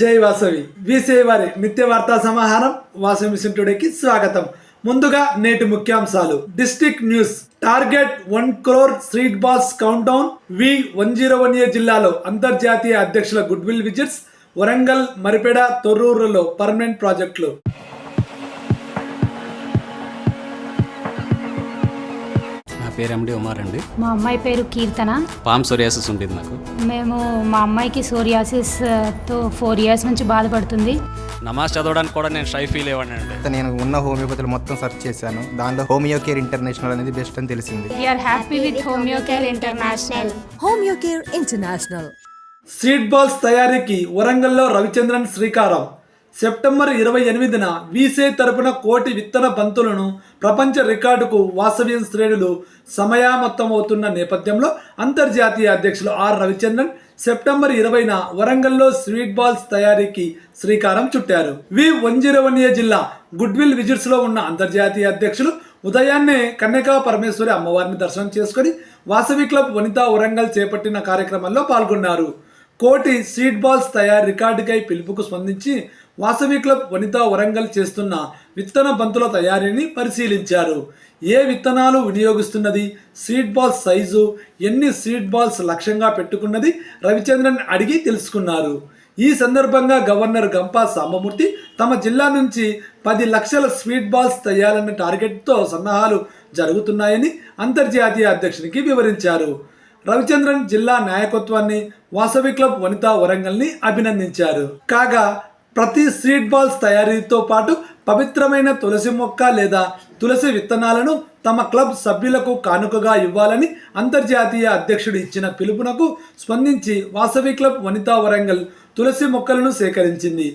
జై వాసవి. వీసే వారి నిత్య వార్తా సమాహారం వాసవి మిషన్ టుడేకి స్వాగతం. ముందుగా నేటి ముఖ్యాంశాలు. District news. Target one crore seed balls count down V one zero one A జిల్లాలో అంతర్జాతీయ అధ్యక్షుల గుడ్విల్ విజిట్స్ వరంగల్ మరిపేడ తొర్రూరులో పర్మనెంట్ ప్రాజెక్టులు. పేరు ఎండి ఉమార్ అండి. మా అమ్మాయి పేరు కీర్తన. పామ్ సోరియాసిస్ ఉంటుంది నాకు మేము మా అమ్మాయికి సోరియాసిస్తో ఫోర్ ఇయర్స్ నుంచి బాధపడుతుంది. నమాజ్ చదవడానికి కూడా నేను షై ఫీల్ అయ్యాను అండి. తర్వాత నేను ఉన్న హోమియోపతిలో మొత్తం సెర్చ్ చేశాను. దానిలో హోమియో కేర్ ఇంటర్నేషనల్ అనేది బెస్ట్ అని తెలిసింది. We are happy with Homeo Care International Homeocare International. Seed balls తయారీకి వరంగల్లో రవిచంద్రన్ శ్రీకారం. సెప్టెంబర్ ఇరవై ఎనిమిదిన వీసే తరపున కోటి విత్తన బంతులను ప్రపంచ రికార్డుకు వాసవ్యం శ్రేణులు సమయామత్తమవుతున్న నేపథ్యంలో అంతర్జాతీయ అధ్యక్షులు ఆర్ రవిచంద్రన్ సెప్టెంబర్ ఇరవైన వరంగల్లో స్వీట్ బాల్స్ తయారీకి శ్రీకారం చుట్టారు. వి వంజిరవనియ జిల్లా గుడ్విల్ విజిట్స్లో ఉన్న అంతర్జాతీయ అధ్యక్షులు ఉదయాన్నే కన్యకా పరమేశ్వరి అమ్మవారిని దర్శనం చేసుకుని వాసవి క్లబ్ వనితా వరంగల్ చేపట్టిన కార్యక్రమంలో పాల్గొన్నారు. కోటి సీడ్ బాల్స్ తయారు రికార్డుకై పిలుపుకు స్పందించి వాసవి క్లబ్ వనితా వరంగల్ చేస్తున్న విత్తన బంతుల తయారీని పరిశీలించారు. ఏ విత్తనాలు వినియోగిస్తున్నది? సీడ్ బాల్స్ సైజు ఎన్ని సీడ్ బాల్స్ లక్ష్యంగా పెట్టుకున్నది? రవిచంద్రన్ అడిగి తెలుసుకున్నారు. ఈ సందర్భంగా గవర్నర్ గంపా సాంబమూర్తి తమ జిల్లా నుంచి పది లక్షల స్వీట్ బాల్స్ తయారన్న టార్గెట్తో సన్నాహాలు జరుగుతున్నాయని అంతర్జాతీయ అధ్యక్షునికి వివరించారు. రవిచంద్రన్ జిల్లా నాయకత్వాన్ని వాసవి క్లబ్ వనితా వరంగల్ని అభినందించారు. కాగా ప్రతి స్ట్రీట్ బాల్స్ తయారీతో పాటు పవిత్రమైన తులసి మొక్క లేదా తులసి విత్తనాలను తమ క్లబ్ సభ్యులకు కానుకగా ఇవ్వాలని అంతర్జాతీయ అధ్యక్షుడు ఇచ్చిన పిలుపునకు స్పందించి వాసవి క్లబ్ వనితా వరంగల్ తులసి మొక్కలను సేకరించింది.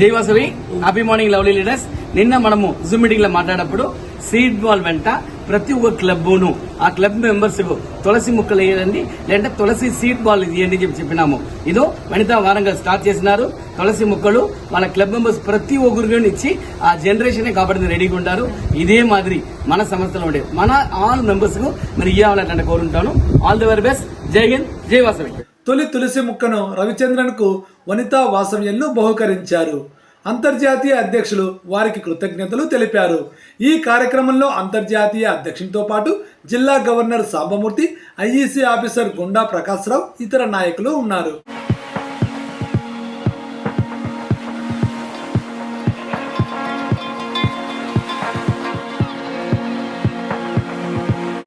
జై Vasavi happy morning lovely leaders. నిన్న మనము జూమ్ మీటింగ్లో మాట్లాడప్పుడు సీడ్ బాల్ వెంట ప్రతి ఒక్క క్లబ్ను ఆ క్లబ్ మెంబర్స్ తులసి ముక్కలు వేయండి లేదంటే తులసి సీడ్ బాల్ ఇవ్వండి చెప్పి చెప్పినాము. ఇదో వనితా వారంగా స్టార్ట్ చేసినారు. తులసి ముక్కలు వాళ్ళ క్లబ్ మెంబర్స్ ప్రతి ఒక్కరికి ఇచ్చి ఆ జనరేషన్ కాబట్టి రెడీగా ఉంటారు ఇదే మాదిరి మన సంస్థలో ఉండే మన ఆల్ మెంబర్స్కు మరి ఇవ్వాలంటే కోరుంటాను ఆల్ ది వెరీ బెస్ట్ జై హింద్. జై వాసవి. తొలి తులసి ముక్కను రవిచంద్రన్కు వనితా వాసవ్యంలో బహుకరించారు. అంతర్జాతీయ అధ్యక్షులు వారికి కృతజ్ఞతలు తెలిపారు. ఈ కార్యక్రమంలో అంతర్జాతీయ అధ్యక్షునితో పాటు జిల్లా గవర్నర్ సాంబమూర్తి ఐఈసీ ఆఫీసర్ గుండా ప్రకాశ్రావు ఇతర నాయకులు ఉన్నారు.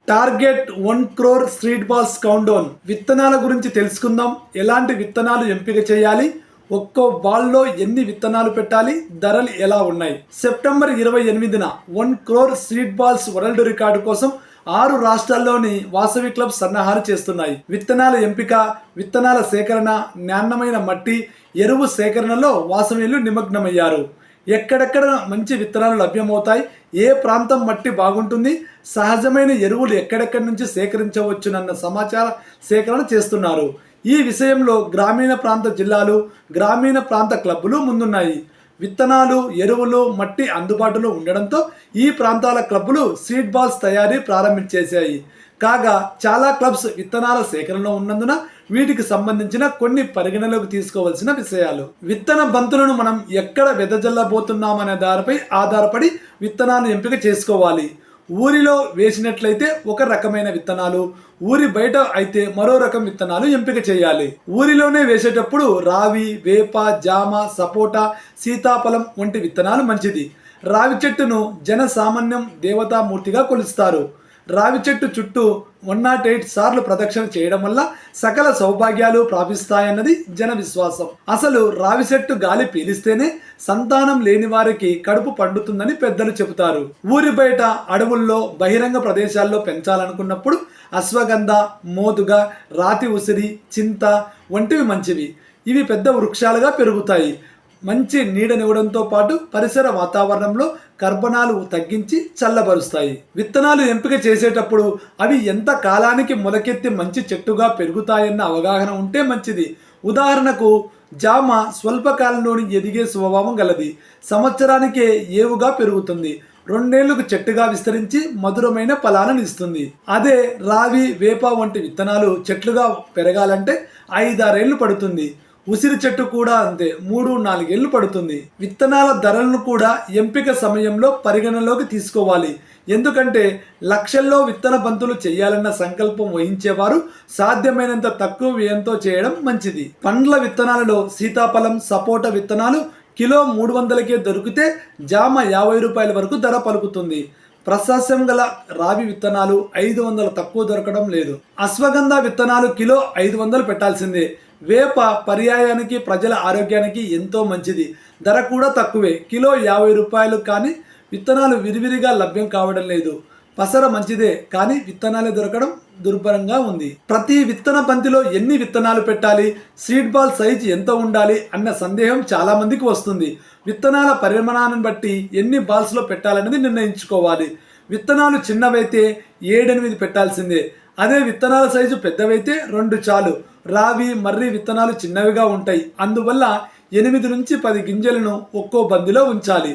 Target one crore seed balls countdown విత్తనాల గురించి తెలుసుకుందాం. ఎలాంటి విత్తనాలు ఎంపిక చేయాలి? ఒక్కో బాల్లో ఎన్ని విత్తనాలు పెట్టాలి? ధరలు ఎలా ఉన్నాయి? సెప్టెంబర్ ఇరవై ఎనిమిదిన one crore seed balls world record కోసం ఆరు రాష్ట్రాల్లోని వాసవి క్లబ్ సన్నాహాలు చేస్తున్నాయి. విత్తనాల ఎంపిక విత్తనాల సేకరణ నాణ్యమైన మట్టి ఎరువు సేకరణలో వాసవిలు నిమగ్నమయ్యారు. ఎక్కడెక్కడ మంచి విత్తనాలు లభ్యమవుతాయి? ఏ ప్రాంతం మట్టి బాగుంటుంది? సహజమైన ఎరువులు ఎక్కడెక్కడి నుంచి సేకరించవచ్చునన్న సమాచార సేకరణ చేస్తున్నారు. ఈ విషయంలో గ్రామీణ ప్రాంత జిల్లాలు గ్రామీణ ప్రాంత క్లబ్బులు ముందున్నాయి. విత్తనాలు ఎరువులు మట్టి అందుబాటులో ఉండడంతో ఈ ప్రాంతాల క్లబ్బులు సీడ్ బాల్స్ తయారీ ప్రారంభించేశాయి. కాగా చాలా క్లబ్స్ విత్తనాల సేకరణలో ఉన్నందున వీటికి సంబంధించిన కొన్ని పరిగణలోకి తీసుకోవాల్సిన విషయాలు. విత్తన బంతులను మనం ఎక్కడ వెదజల్లబోతున్నామనే దానిపై ఆధారపడి విత్తనాలు ఎంపిక చేసుకోవాలి. ఊరిలో వేసినట్లయితే ఒక రకమైన విత్తనాలు ఊరి బయట అయితే మరో రకం విత్తనాలు ఎంపిక చేయాలి. ఊరిలోనే వేసేటప్పుడు రావి వేప జామ సపోటా సీతాఫలం వంటి విత్తనాలు మంచిది. రావి చెట్టును జన సామాన్యం దేవతామూర్తిగా కొలుస్తారు. రావి చెట్టు చుట్టూ వన్ నాట్ ఎయిట్ సార్లు ప్రదక్షిణ చేయడం వల్ల సకల సౌభాగ్యాలు ప్రాపిస్తాయన్నది జన విశ్వాసం అసలు రావి చెట్టు గాలి పీలిస్తేనే సంతానం లేని వారికి కడుపు పండుతుందని పెద్దలు చెబుతారు. ఊరి బయట అడవుల్లో బహిరంగ ప్రదేశాల్లో పెంచాలనుకున్నప్పుడు అశ్వగంధ మోదుగ రాతి ఉసిరి చింత వంటివి మంచివి. ఇవి పెద్ద వృక్షాలుగా పెరుగుతాయి. మంచి నీడనివ్వడంతో పాటు పరిసర వాతావరణంలో కర్బనాలు తగ్గించి చల్లబరుస్తాయి. విత్తనాలు ఎంపిక చేసేటప్పుడు అవి ఎంత కాలానికి మొలకెత్తి మంచి చెట్టుగా పెరుగుతాయన్న అవగాహన ఉంటే మంచిది. ఉదాహరణకు జామ స్వల్పకాలంలోని ఎదిగే స్వభావం గలది. సంవత్సరానికే ఏవుగా పెరుగుతుంది. రెండేళ్ళకు చెట్టుగా విస్తరించి మధురమైన ఫలాలను ఇస్తుంది. అదే రావి వేప వంటి విత్తనాలు చెట్లుగా పెరగాలంటే ఐదారేళ్ళు పడుతుంది. ఉసిరి చెట్టు కూడా అంతే. మూడు నాలుగేళ్ళు పడుతుంది. విత్తనాల ధరలను కూడా ఎంపిక సమయంలో పరిగణలోకి తీసుకోవాలి. ఎందుకంటే లక్షల్లో విత్తన బంతులు చేయాలన్న సంకల్పం వహించేవారు సాధ్యమైనంత తక్కువ వ్యయంతో చేయడం మంచిది. పండ్ల విత్తనాలలో సీతాఫలం సపోటా విత్తనాలు కిలో మూడు వందలకే దొరికితే జామ యాభై రూపాయల వరకు ధర పలుకుతుంది. ప్రశాస్యం గల రావి విత్తనాలు ఐదు వందలు తక్కువ దొరకడం లేదు. అశ్వగంధ విత్తనాలు కిలో ఐదు వందలు పెట్టాల్సిందే. వేప పర్యాయానికి ప్రజల ఆరోగ్యానికి ఎంతో మంచిది. ధర కూడా తక్కువే. కిలో యాభై రూపాయలు కానీ విత్తనాలు విరివిరిగా లభ్యం కావడం లేదు. పసర మంచిదే కానీ విత్తనాలే దొరకడం దుర్భరంగా ఉంది. ప్రతి విత్తన బంతిలో ఎన్ని విత్తనాలు పెట్టాలి? సీడ్ బాల్ సైజ్ ఎంత ఉండాలి? అన్న సందేహం చాలామందికి వస్తుంది. విత్తనాల పరిమాణాన్ని బట్టి ఎన్ని బాల్స్లో పెట్టాలనేది నిర్ణయించుకోవాలి. విత్తనాలు చిన్నవైతే ఏడెనిమిది పెట్టాల్సిందే. అదే విత్తనాల సైజు పెద్దవైతే రెండు చాలు. రావి మర్రి విత్తనాలు చిన్నవిగా ఉంటాయి. అందువల్ల ఎనిమిది నుంచి పది గింజలను ఒక్కో బందిలో ఉంచాలి.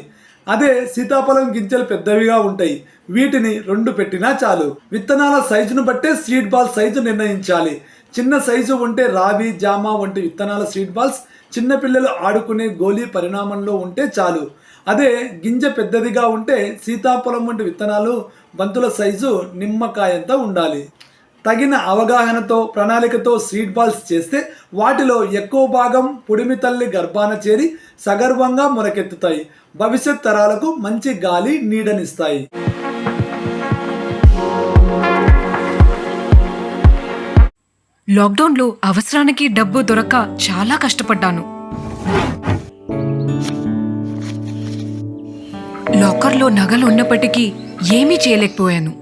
అదే సీతాఫలం గింజలు పెద్దవిగా ఉంటాయి. వీటిని రెండు పెట్టినా చాలు. విత్తనాల సైజును బట్టే సీడ్ బాల్ సైజు నిర్ణయించాలి. చిన్న సైజు ఉంటే రావి జామ వంటి విత్తనాల సీడ్ బాల్స్ చిన్నపిల్లలు ఆడుకునే గోలీ పరిణామంలో ఉంటే చాలు. అదే గింజ పెద్దదిగా ఉంటే సీతాఫలం వంటి విత్తనాలు బంతుల సైజు నిమ్మకాయంత ఉండాలి. తగిన అవగాహనతో ప్రణాళికతో సీడ్ బాల్స్ చేస్తే వాటిలో ఎక్కువ భాగం పుడిమి తల్లి గర్భాన చేరి సగర్వంగా మొరకెత్తుతాయి. భవిష్యత్ తరాలకు మంచి గాలి నీడనిస్తాయి. లాక్డౌన్లో అవసరానికి డబ్బు దొరక్క చాలా కష్టపడ్డాను. లాకర్లో నగలు ఉన్నప్పటికీ ఏమీ చేయలేకపోయాను.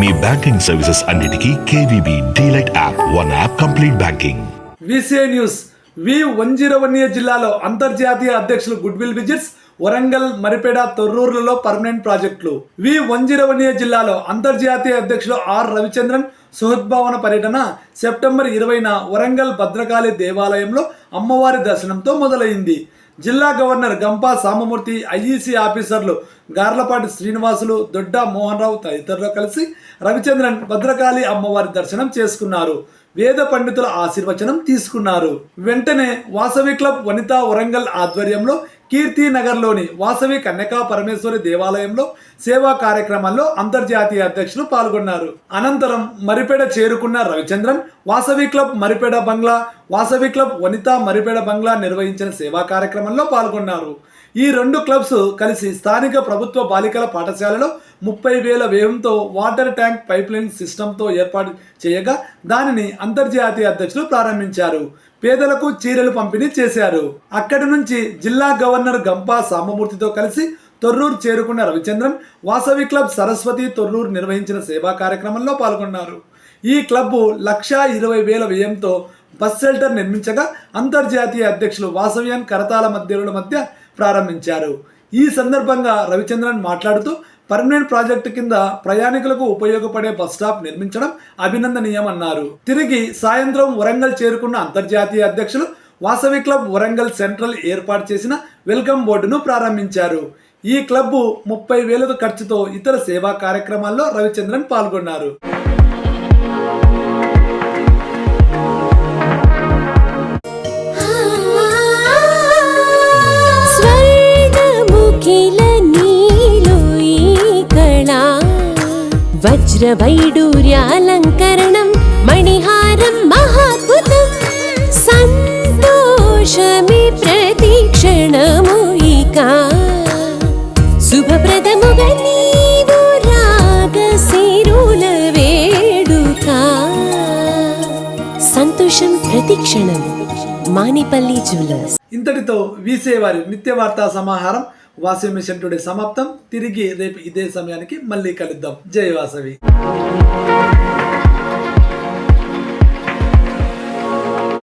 మీ బ్యాంకింగ్ సర్వీసెస్ అన్నిటికీ KVB DLite app one app complete banking. VCA news V one zero one year జిల్లాలో అంతర్జాతీయ అధ్యక్షులు goodwill visits Warangal Maripeda తొర్రూరులలో పర్మనెంట్ ప్రాజెక్టులు. V one zero one year జిల్లాలో అంతర్జాతీయ అధ్యక్షులు ఆర్ రవిచంద్రన్ సుహద్భావన పర్యటన సెప్టెంబర్ ఇరవైన వరంగల్ భద్రకాళి దేవాలయంలో అమ్మవారి దర్శనంతో మొదలైంది. జిల్లా గవర్నర్ గంపా సామమూర్తి ఐఈసీ ఆఫీసర్లు గార్లపాటి శ్రీనివాసులు దొడ్డ మోహన్ రావు తదితరులు కలిసి రవిచంద్రన్ భద్రకాళి అమ్మవారి దర్శనం చేసుకున్నారు. వేద పండితుల ఆశీర్వచనం తీసుకున్నారు. వెంటనే వాసవి క్లబ్ వనితా వరంగల్ ఆధ్వర్యంలో కీర్తి నగర్లోని వాసవి కన్యకా పరమేశ్వరి దేవాలయంలో సేవా కార్యక్రమాల్లో అంతర్జాతీయ అధ్యక్షులు పాల్గొన్నారు. అనంతరం మరిపేడ చేరుకున్న రవిచంద్రన్ వాసవి క్లబ్ మరిపేడ బంగ్లా వాసవి క్లబ్ వనితా మరిపేడ బంగ్లా నిర్వహించిన సేవా కార్యక్రమంలో పాల్గొన్నారు. ఈ రెండు క్లబ్స్ కలిసి స్థానిక ప్రభుత్వ బాలికల పాఠశాలలో ముప్పై వేల వ్యయంతో వాటర్ ట్యాంక్ పైప్లైన్ సిస్టంతో ఏర్పాటు చేయగా దానిని అంతర్జాతీయ అధ్యక్షులు ప్రారంభించారు. పేదలకు చీరలు పంపిణీ చేశారు. అక్కడి నుంచి జిల్లా గవర్నర్ గంపా సామమూర్తితో కలిసి తొర్రూరు చేరుకున్న రవిచంద్రన్ వాసవి క్లబ్ సరస్వతి తొర్రూరు నిర్వహించిన సేవా కార్యక్రమంలో పాల్గొన్నారు. ఈ క్లబ్బు లక్షా ఇరవై వేల వ్యయంతో బస్ షెల్టర్ నిర్మించగా అంతర్జాతీయ అధ్యక్షులు వాసవ్యాన్ కరతాల మధ్యలో మధ్య ప్రారంభించారు. ఈ సందర్భంగా రవిచంద్రన్ మాట్లాడుతూ పర్మనెంట్ ప్రాజెక్టు కింద ప్రయాణికులకు ఉపయోగపడే బస్ స్టాప్ నిర్మించడం అభినందనీయమన్నారు. తిరిగి సాయంత్రం వరంగల్ చేరుకున్న అంతర్జాతీయ అధ్యక్షులు వాసవి క్లబ్ వరంగల్ సెంట్రల్ ఏర్పాటు చేసిన వెల్కమ్ బోర్డును ప్రారంభించారు. ఈ క్లబ్బు ముప్పై వేల ఖర్చుతో ఇతర సేవా కార్యక్రమాల్లో రవిచంద్రన్ పాల్గొన్నారు. వజ్రవైడూర్యాలంకరణం మణిహారం మహాద్భుతం సంతోషమి ప్రతిక్షణము ఇక శుభప్రదముగా నీవు రాగశిరుల వేడుక సంతోషం ప్రతిక్షణం మానిపల్లి జ్యువెలర్స్ ఇంతటితో వీసే వారి నిత్య వార్తా సమాహారం వాసవి మిషన్ టుడే సమాప్తం. తిరిగి రేపు ఇదే సమయానికి మళ్ళీ కలుద్దాం. జై వాసవి.